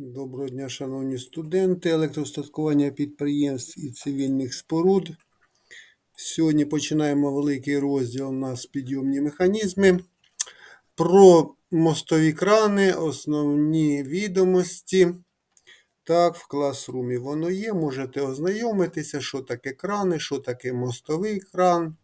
Доброго дня, шановні студенти, електростаткування підприємств і цивільних споруд. Сьогодні починаємо великий розділ у нас підйомні механізми. Про мостові крани, основні відомості. Так, в класрумі воно є. Можете ознайомитися, що таке крани, що таке мостовий кран.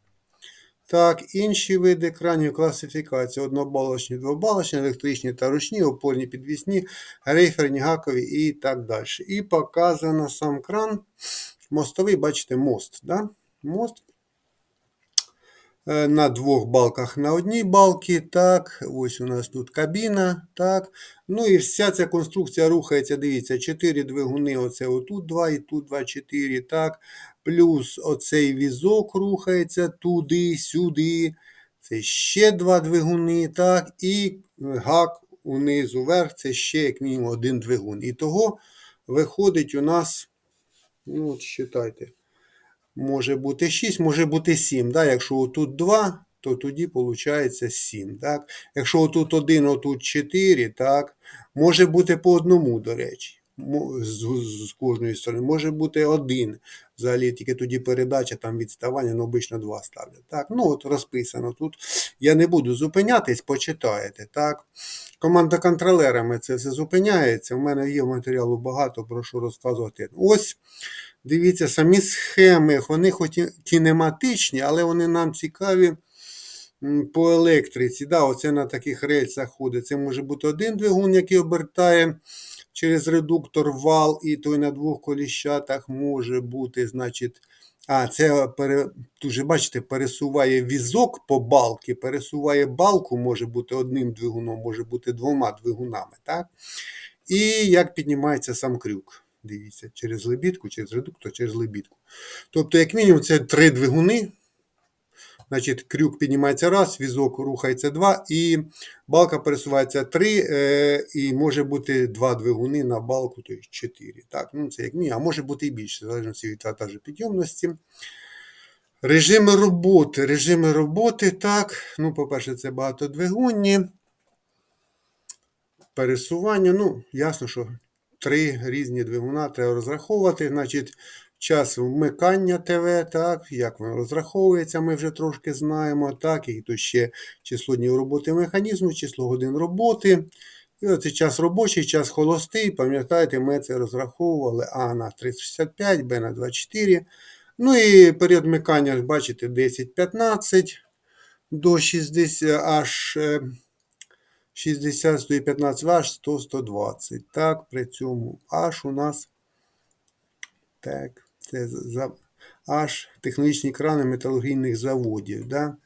Так, інші види кранів класифікації: однобалочні, двобалочні, електричні та ручні, опорні підвісні, рейферні, гакові і так далі. І показано сам кран. Мостовий, бачите, мост. Да? Мост Е, на двох балках на одній балці. Так, ось у нас тут кабіна. так. Ну і вся ця конструкція рухається. Дивіться, 4 двигуни. Оце отут 2 і тут 2, 4. так. Плюс оцей візок рухається туди, сюди. Це ще два двигуни. так. І гак унизу вверх, це ще як мінімум один двигун. І того виходить у нас, ну от, считайте, може бути 6, може бути 7. Да? Якщо тут 2, то тоді виходить 7. Так? Якщо тут 1, отут 4, так? може бути по одному, до речі. З, кожної сторони, може бути один. Взагалі тільки тоді передача, там відставання, ну обично два ставлять. Так, ну от розписано тут. Я не буду зупинятись, почитаєте. так. Команда контролерами це все зупиняється. У мене є матеріалу багато про що розказувати. Ось Дивіться, самі схеми, вони хоч і кінематичні, але вони нам цікаві по електриці. Да, Оце на таких рельсах ходить. Це може бути один двигун, який обертає через редуктор вал, і той на двох коліщатах може бути, значить. А, це пере, дуже, бачите, пересуває візок по балки, пересуває балку, може бути одним двигуном, може бути двома двигунами. так? І як піднімається сам крюк. Дивіться, через лебідку, через редуктор, через лебідку. Тобто, як мінімум, це три двигуни. Значить, Крюк піднімається раз, візок рухається два, і балка пересувається три, е, і може бути два двигуни на балку, тобто чотири. Так, ну Це як мінімум, а може бути і більше, залежно від ватажу підйомності. Режими роботи. Режими роботи, так. ну По-перше, це багатодвигунні. Пересування. Ну, ясно, що три різні двигуна треба розраховувати. Значить, час вмикання ТВ, так, як воно розраховується, ми вже трошки знаємо. так, І тут ще число днів роботи механізму, число годин роботи. І оце час робочий, час холостий. Пам'ятаєте, ми це розраховували А на 365, Б на 24. Ну і період вмикання, бачите, 10-15 до 60 аж. Е, 60 115 Вт, 100 120. Так, при цьому H у нас так, це H технологічні крани металургійних заводів. Да?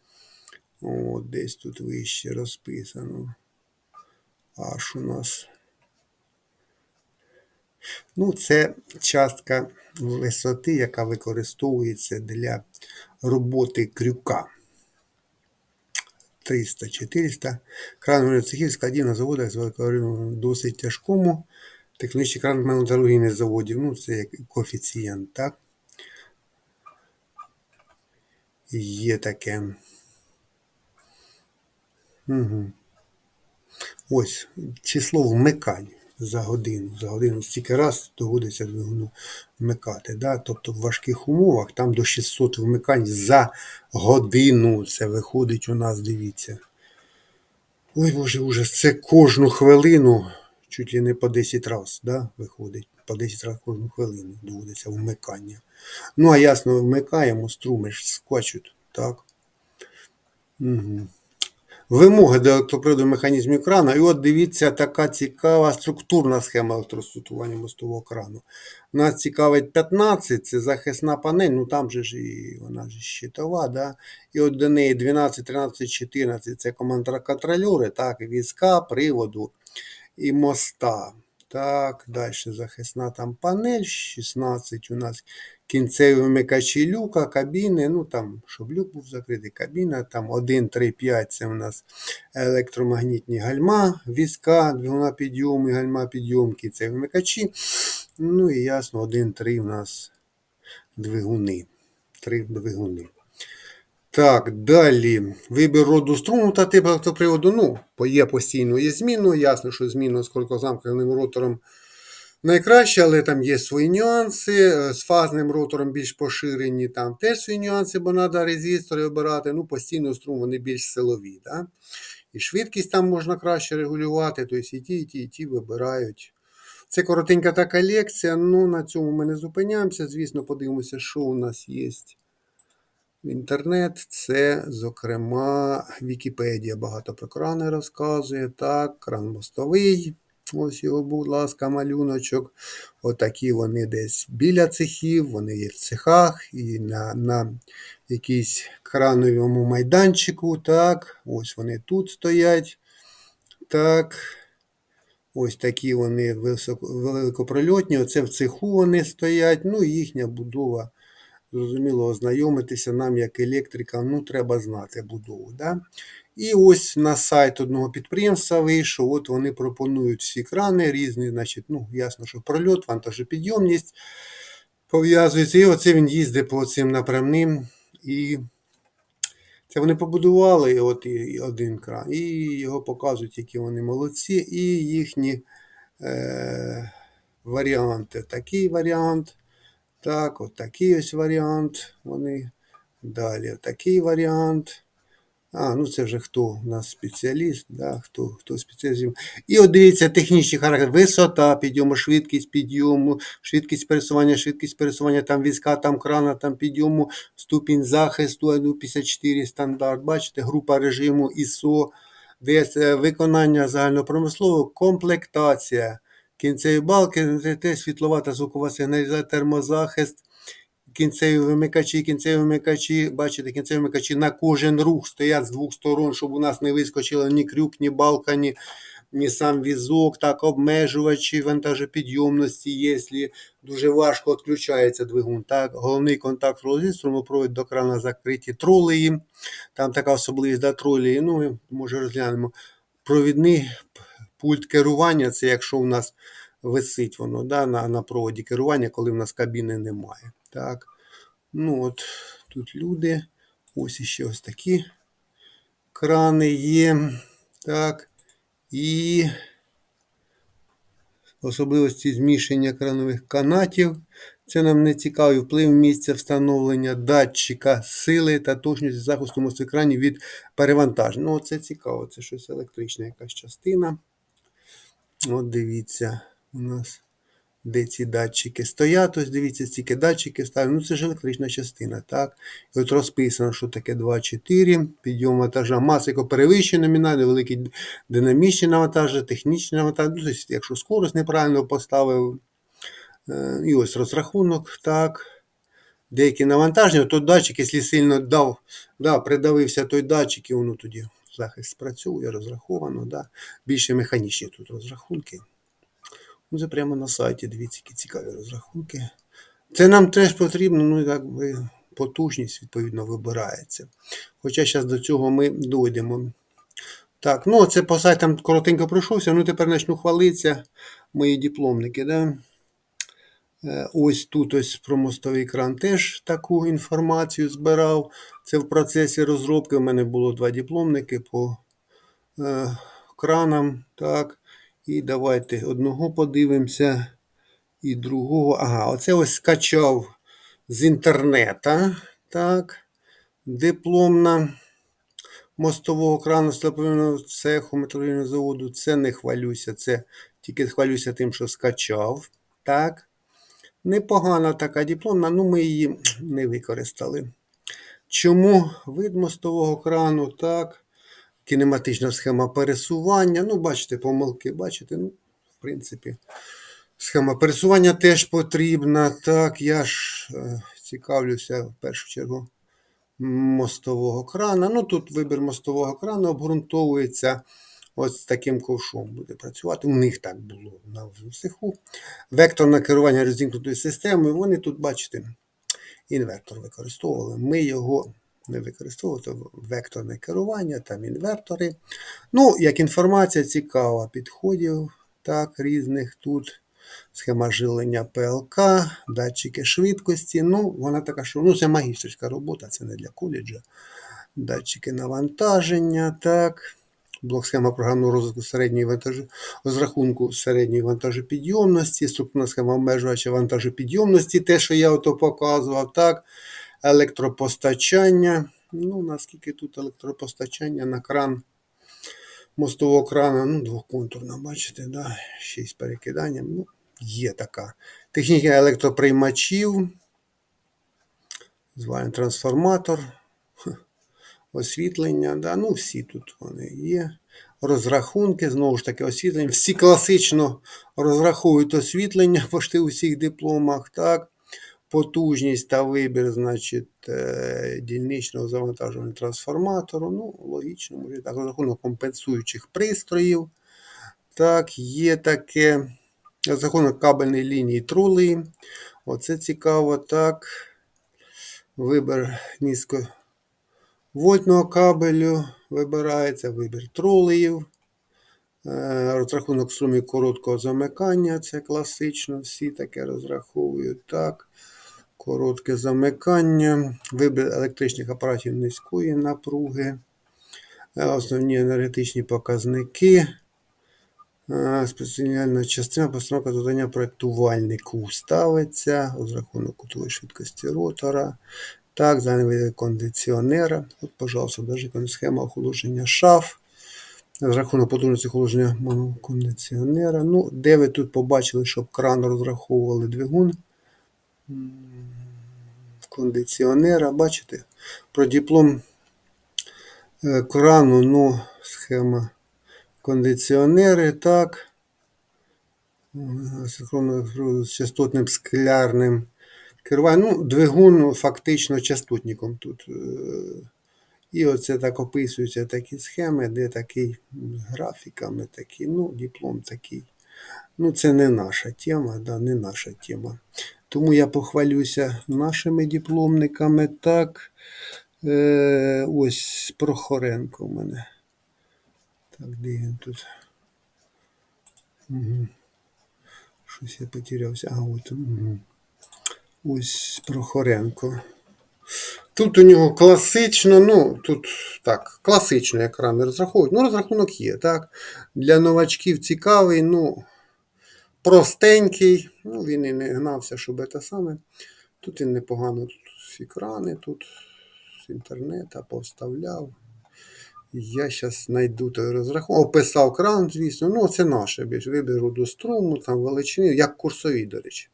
О, десь тут вище розписано. H у нас. Ну, це частка висоти, яка використовується для роботи крюка. 300-400. Кран цехів складів на заводах з досить тяжкому. Технічний кран металургійних заводів. Ну, це як коефіцієнт, так? Є таке. Угу. Ось число вмикань за годину. За годину стільки раз доводиться двигуну вмикати. Да? Тобто в важких умовах там до 600 вмикань за годину. Це виходить у нас, дивіться. Ой боже ужас, це кожну хвилину, чуть ли не по 10 разів да, виходить. По 10 разів кожну хвилину доводиться вмикання. Ну, а ясно, вмикаємо, струми ж скочуть. так. Угу. Вимоги до електроприводу механізмів крана. І от дивіться, така цікава структурна схема електростатування мостового крану. Нас цікавить 15, це захисна панель, ну там же ж і вона ж щитова. да? І от до неї 12, 13, 14 це командоконтрольори, так, візка, приводу і моста. Так, далі захисна там панель, 16 у нас кінцеві вмикачі люка, кабіни. Ну там, щоб люк був закритий, кабіна. Там 1, 3, 5 це у нас електромагнітні гальма, візка, двигуна підйому, гальма підйомки, це вмикачі. Ну і ясно, 1, 3 у нас двигуни. Три двигуни. Так, далі. Вибір роду струму та типу електроприводу. Ну, є постійно є зміною. Ясно, що зміну з короткозамкненим ротором найкраще, але там є свої нюанси. Е, З фазним ротором більш поширені, там теж свої нюанси, бо треба резистори обирати. Ну, постійно струм вони більш силові. Да? І швидкість там можна краще регулювати, тобто і ті, і ті, і ті вибирають. Це коротенька така лекція. Ну, на цьому ми не зупиняємося. Звісно, подивимося, що у нас є. Інтернет це, зокрема, Вікіпедія багато про крани розказує. Так, кран мостовий. Ось його, будь ласка, малюночок. Отакі вони десь біля цехів, вони є в цехах і на на якійсь крановому майданчику. Так, ось вони тут стоять. Так. Ось такі вони високо, великопрольотні. Оце в цеху вони стоять. Ну, їхня будова. Зрозуміло, ознайомитися нам, як електрикам, ну, треба знати будову. Да? І ось на сайт одного підприємства вийшов, от вони пропонують всі крани різні, значить, ну, ясно, що прольот, вантажопідйомність пов'язується. І оце він їздить по цим напрямним. І це вони побудували от і один кран, і його показують, які вони молодці, і їхні е, варіанти. Такий варіант. Так, от такий ось варіант. Вони. Далі такий варіант. А, ну це вже хто у нас спеціаліст, да, хто хто спеціаліст. І от дивіться, технічні характери. Висота підйому, швидкість підйому, швидкість пересування, швидкість пересування, там візка, там крана, там підйому, ступінь захисту, 54 стандарт. Бачите, група режиму ISO, ДС, виконання загальнопромислового, комплектація. Кінцеві балки, ТТ, світлова та звукова сигналізація, термозахист, кінцеві вимикачі, кінцеві вимикачі, бачите, кінцеві вимикачі на кожен рух стоять з двох сторон, щоб у нас не вискочило ні крюк, ні балка, ні, ні сам візок, так, обмежувачі вантажопідйомності, якщо дуже важко відключається двигун. Так, Головний контакт струмопровід до крана закриті тролеї. Там така особливість да, тролеї. Ну, може розглянемо. Провідний пульт керування це якщо у нас висить воно да, на на проводі керування, коли в нас кабіни немає. Так. Ну от, Тут люди. Ось іще ось такі крани є. Так. І особливості зміщення кранових канатів. Це нам не цікавий вплив місця встановлення датчика сили та точності захисту мостоекранів від перевантажень. Ну, це цікаво, це щось електрична якась частина. От дивіться, у нас де ці датчики стоять. Ось дивіться, стільки датчики ставлять. Ну це ж електрична частина. так. І от розписано, що таке 2,4, підйом вантажа, масико перевищення номінальний, великий динамічний навантаж, технічний навантаж. Ну, тобто, якщо скорость неправильно поставив. Е, і ось розрахунок. так. Деякі навантаження, то датчик, якщо сильно дав, да, придавився той датчик, і воно тоді захист спрацьовує, розраховано. Да. Більше механічні тут розрахунки. Це прямо на сайті, дивіться, які цікаві розрахунки. Це нам теж потрібно, ну як би потужність, відповідно, вибирається. Хоча зараз до цього ми дойдемо. Так, ну це по сайтам коротенько пройшовся. Ну тепер почну хвалитися мої дипломники. Да? Е, ось тут ось про мостовий кран теж таку інформацію збирав. Це в процесі розробки. У мене було два дипломники по е, кранам. так. І давайте одного подивимося. І другого. Ага, оце ось скачав з інтернета. Так. Дипломна мостового крану степового цеху металургійного заводу. Це не хвалюся. Це тільки хвалюся тим, що скачав. Так. Непогана така дипломна, ну ми її не використали. Чому вид мостового крану? Так кінематична схема пересування. Ну, бачите, помилки, бачите, ну, в принципі, схема пересування теж потрібна. Так, я ж е, цікавлюся в першу чергу мостового крана. Ну, тут вибір мостового крану обґрунтовується. Ось з таким ковшом буде працювати. У них так було на цеху. Векторне керування розімкнутою системою. Вони тут, бачите, інвертор використовували. Ми його не використовувати векторне керування, там інвертори. Ну, як інформація цікава підходів так, різних тут. Схема жилення ПЛК, датчики швидкості. Ну, вона така, що ну, це магістерська робота, це не для коледжа. Датчики навантаження. так. Блок схема програмного розвитку середньої вантажу, розрахунку середньої вантажопідйомності, структурна схема обмежувача вантажопідйомності, те, що я ото показував, так, електропостачання. Ну, наскільки тут електропостачання на кран мостового крана, ну, двоконтурна, бачите, да, ще й з перекиданням. Ну, є така. Техніка електроприймачів, званий трансформатор, освітлення, да, ну всі тут вони є. Розрахунки, знову ж таки, освітлення. Всі класично розраховують освітлення почти у всіх дипломах. так. Потужність та вибір, значить, е, дільничного завантажування трансформатору. Ну, логічно, може так, розрахунок компенсуючих пристроїв. Так, є таке. Розрахунок кабельної лінії трули. Оце цікаво, так. Вибір низьковольтного кабелю вибирається, вибір тролеїв. Е, Розрахунок струмів короткого замикання. Це класично, всі таке розраховують. Так. Коротке замикання. Вибір електричних апаратів низької напруги. Е, Основні енергетичні показники. Е, Спеціальна частина постановка завдання проєктувальнику ставиться. Розрахунок кутової швидкості ротора. Так, зайвий кондиціонера. От, пожалуйста, даже схема охолодження шаф. Розрахунок потужності охолодження кондиціонера. Ну, де ви тут побачили, щоб кран розраховували двигун кондиціонера. Бачите? Про диплом е, крану, ну, схема кондиціонери, так. Е, Синхронно з частотним склярним керуванням. Ну, двигун фактично частотником тут. е, І оце так описуються такі схеми, де такий графіками такі, ну, диплом такий. Ну, це не наша тема, да, не наша тема. Тому я похвалюся нашими дипломниками. Так, е, ось Прохоренко у мене. Так, де він тут? Угу. Щось я потерявся. А, от. Угу. Ось Прохоренко. Тут у нього класично, ну, тут так, класично екрани розраховують. Ну, розрахунок є, так. Для новачків цікавий, ну, простенький. Ну, він і не гнався, щоб це саме. Тут він непогано тут екрани, тут з інтернету повставляв. Я зараз знайду той розрахунок. Описав кран, звісно. Ну, це наше виберу до струму, там величини, як курсові, до речі.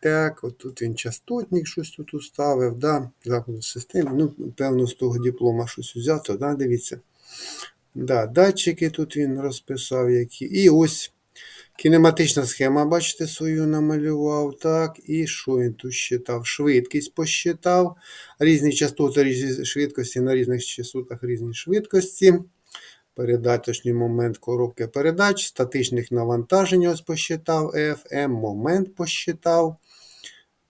Так, от тут він частотник щось тут уставив, да, заходу системи. Ну, певно, з того диплома щось взято, да, дивіться. Да, датчики тут він розписав які. І ось кінематична схема, бачите, свою намалював. Так, і що він тут считав? Швидкість посчитав. Різні частоти, різні швидкості на різних частотах різні швидкості. Передаточний момент коробки передач, статичних навантажень ось посчитав FM, момент посчитав.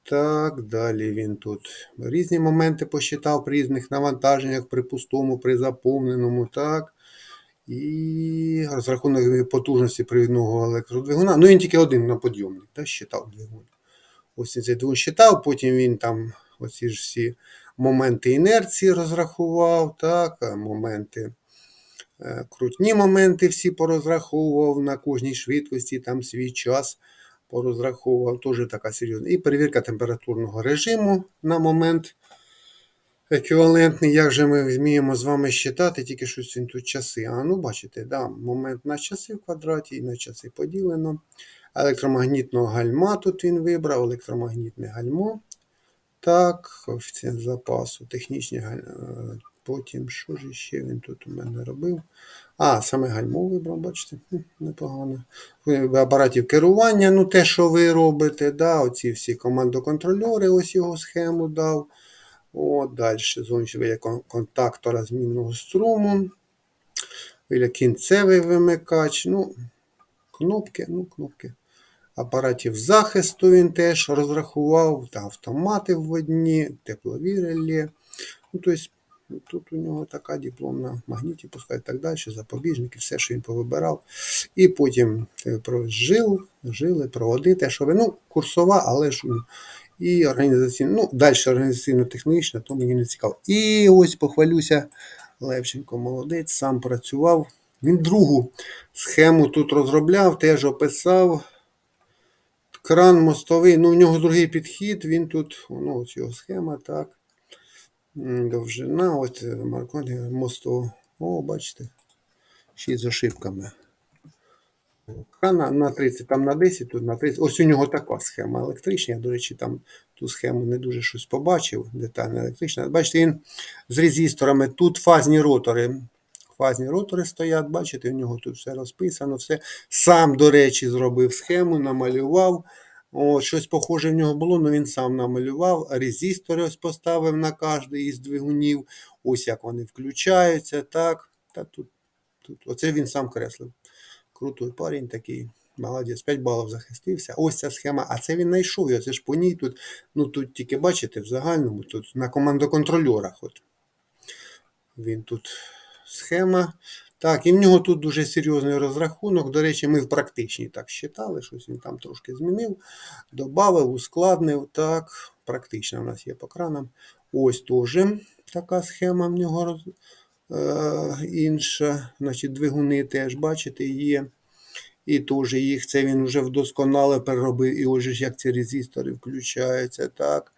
Так, далі він тут різні моменти посчитав при різних навантаженнях, при пустому, при заповненому. так. І розрахунок потужності привідного електродвигуна. Ну, він тільки один на подйомник, так, считав двигун. Ось він цей двигун считав, потім він там оці ж всі моменти інерції розрахував, так, моменти. Е, Крутні моменти всі порозраховував на кожній швидкості, там свій час порозраховував, теж така серйозна. І перевірка температурного режиму на момент еквівалентний. Як же ми вміємо з вами считати, тільки щось він тут часи. А ну, бачите, да, момент на часи в квадраті і на часи поділено. Електромагнітного гальма тут він вибрав, електромагнітне гальмо. Так, коефіцієнт запасу, технічні гальма. Потім, що ж ще він тут у мене робив? А, саме гальмо вибрав, бачите, непогано. Апаратів керування, ну те, що ви робите, да, оці всі командоконтрольори, ось його схему дав. От, далі зовнішній контактора змінного струму. Вигляд кінцевий вимикач. Ну, кнопки, ну, кнопки. Апаратів захисту він теж розрахував, та автомати вводні, теплові реле. Ну, тобто, тут у нього така дипломна магніті, пускай так далі, запобіжники, все, що він повибирав. І потім е, жил, жили, проводи, те, що ви, ну, курсова, але ж ну, і організаційно, ну, далі організаційно-технологічно, то мені не цікаво. І ось похвалюся Левченко молодець, сам працював. Він другу схему тут розробляв, теж описав. Кран мостовий, ну в нього другий підхід, він тут, ну ось його схема, так. Довжина, от е, мосту. О, бачите, ще й з ошибками. Крана на 30, там на 10, тут на 30. Ось у нього така схема електрична. Я, до речі, там ту схему не дуже щось побачив, детально електрична. Бачите, він з резисторами. Тут фазні ротори. Фазні ротори стоять, бачите, у нього тут все розписано, все. Сам, до речі, зробив схему, намалював. О, щось похоже в нього було, але він сам намалював. Резистори ось поставив на кожний із двигунів. Ось як вони включаються. Так. Та тут, тут. Оце він сам креслив. Крутой парень такий. Молодець, 5 балів захистився. Ось ця схема. А це він знайшов. його, Це ж по ній тут. Ну тут тільки бачите, в загальному, тут на командоконтрольорах. От. Він тут схема. Так, і в нього тут дуже серйозний розрахунок. До речі, ми в практичній так считали, щось він там трошки змінив, додав, ускладнив. Так, практично у нас є по кранам. Ось теж така схема в нього роз... е, інша. Значить, двигуни теж, бачите, є. І теж їх це він вже вдосконале переробив. І ось як ці резистори включаються. Так,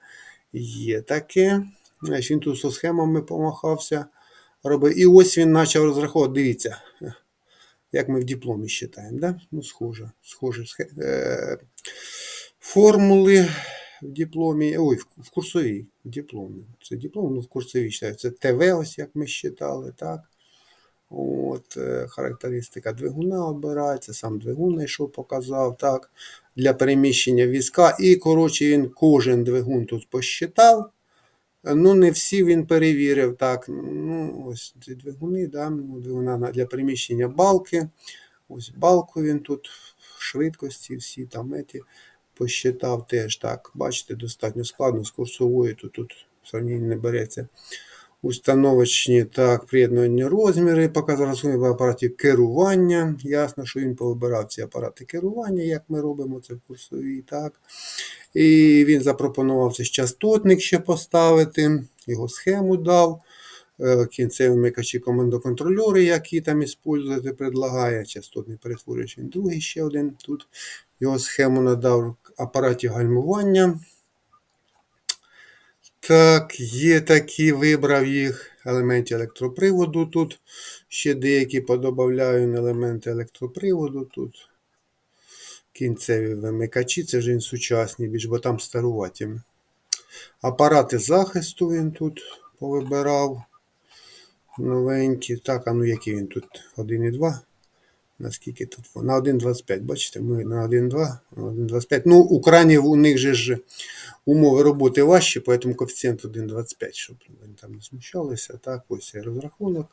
є таке. Значить, він тут зі схемами помахався робив. І ось він почав розраховувати. Дивіться, як ми в дипломі вважаємо. Да? Ну, схоже, схоже. Е, формули в дипломі, ой, в, курсовій в дипломі. Це диплом, ну в курсовій вважається. Це ТВ, ось як ми вважали, так. От, е, характеристика двигуна обирається, сам двигун знайшов, показав, так, для переміщення візка. І, коротше, він кожен двигун тут посчитав. Ну, не всі він перевірив. Так, ну, ось ці двигуни, да, ну, двигуна для переміщення балки. Ось балку він тут, швидкості всі там еті, посчитав теж так. Бачите, достатньо складно з курсовою, то тут сравніння не береться. Установочні так, приєднувані розміри, показав розрахунок апаратів керування. Ясно, що він повибирав ці апарати керування, як ми робимо це в курсовій. так. І він запропонував цей частотник ще поставити, його схему дав. Е, Кінцеві вмикачі командоконтрольори, які там іспользувати, предлагає. Частотний перетворювач, другий ще один. Тут його схему надав апаратів гальмування. Так, є такі, вибрав їх елементи електроприводу. Тут ще деякі подобавляю елементи електроприводу. Тут кінцеві вимикачі, це ж він сучасні, більш бо там старуваті. Апарати захисту він тут повибирав. Новенькі. Так, а ну які він тут? 1,2. Наскільки тут? На 1,25. Бачите, ми на 1,2, 1,25. Ну, у кранів у них же ж умови роботи важчі, поэтому коефіцієнт 1,25, щоб вони там не смущалися. Так, ось є розрахунок.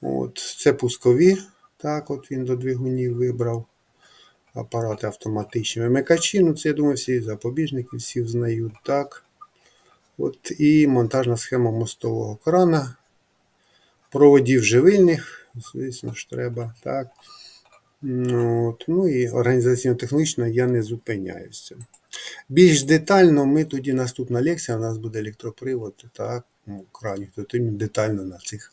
От, це пускові. Так, от він до двигунів вибрав. Апарати автоматичні вимикачі. Ну, це, я думаю, всі запобіжники всі взнають. Так. От, і монтажна схема мостового крана. Проводів живильних, звісно ж, треба. Так. Ну, От, ну і організаційно-технічно я не зупиняюся. Більш детально ми тоді наступна лекція, у нас буде електропривод, так, ну, крані, то детально на цих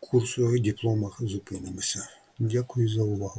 курсових дипломах зупинимося. Дякую за увагу.